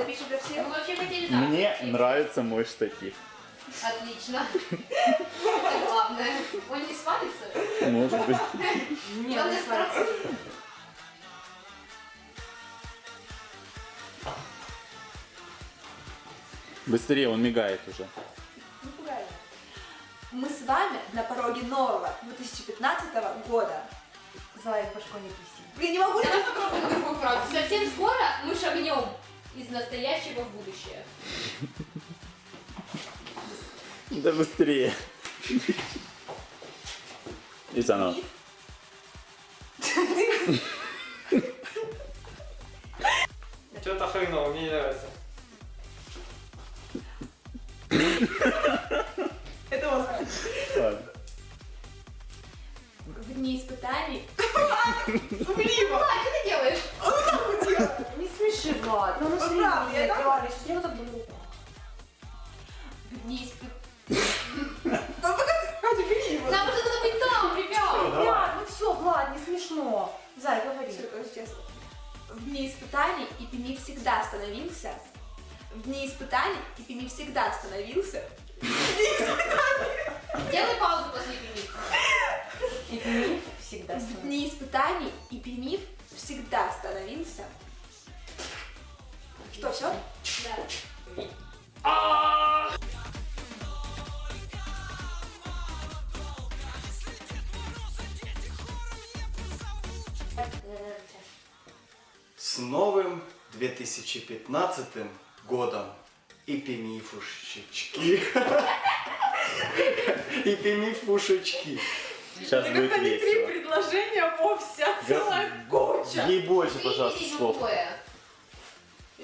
Запишем для всех. Мы вообще хотели так. Мне нравится мой штатив. Отлично. Это главное. Он не свалится? Может быть. Нет, не свалится. Быстрее, он мигает уже. Мы с вами на пороге нового 2015 года. Заяц башкой не пусти. Блин, не могу. Давай попробуем другую фразу. Совсем скоро мы шагнем из настоящего в будущее. Да быстрее. И заново. Что-то хреново, мне не нравится. Это он. Ладно. В дни испытаний. А, что ты делаешь? Не Влад. Ну, ну, правда, я так- реально, сейчас я вот так буду. В дни испытаний. Катя, бери его. Нам надо быть там, ребят. Влад, ну все, Влад, не смешно. Зай, говори. Всё, короче, честно. В дни испытаний Ипими всегда становился. В дни испытаний Ипими всегда становился. Делай паузу после пими. Ипимив всегда В дни испытаний Ипимив всегда становился. Что, все? Да. С новым 2015 годом и пимифушечки. И пимифушечки. Сейчас Это будет как-то не три предложения вовсе, а целая куча. Ей больше, пожалуйста, слов. другое.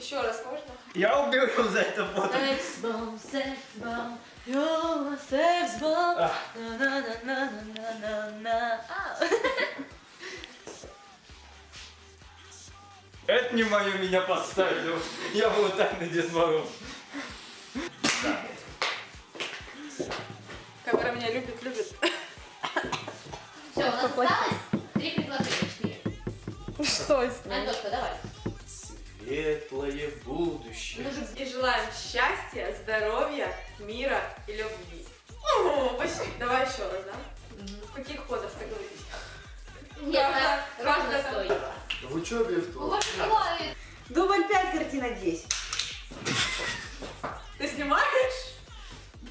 Еще раз можно? Я убил за это фото. Секс-бомб, секс-бомб, you're a секс-бомб, А. на-на-на-на-на-на-на. Это не мое меня поставили. Я был тайный Дед Мороз. Камера меня любит, любит. Все, у нас осталось три предложения, четыре. Что с ним? Антошка, давай. Светлое будущее. И желаем счастья, здоровья, мира и любви. О, почти. Давай еще раз, да? В каких ходах ты говоришь? Нет, Правда, ровно правда. стой. В учебе в что? Дубль 5, картина 10. Ты снимаешь?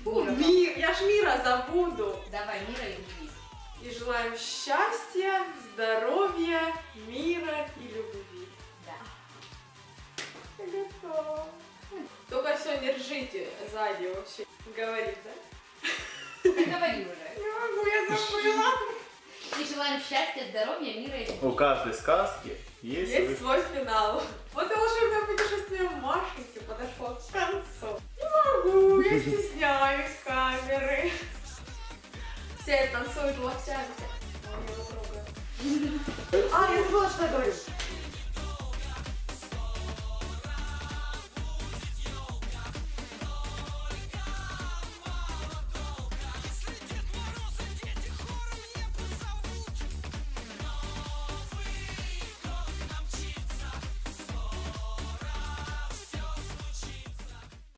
Мира. Мир, я ж мира забуду. Давай, мира и любви. И желаем счастья, здоровья, мира и Только все не ржите сзади вообще. Говорит, да? Говори уже. Не могу, я забыла. И желаем счастья, здоровья, мира и любви. У каждой сказки есть, Есть свой- свой финал. Вот и волшебное путешествие Машеньки подошло к концу. Не могу, я стесняюсь камеры. Все танцуют локтями. А, я забыла, что я говорю.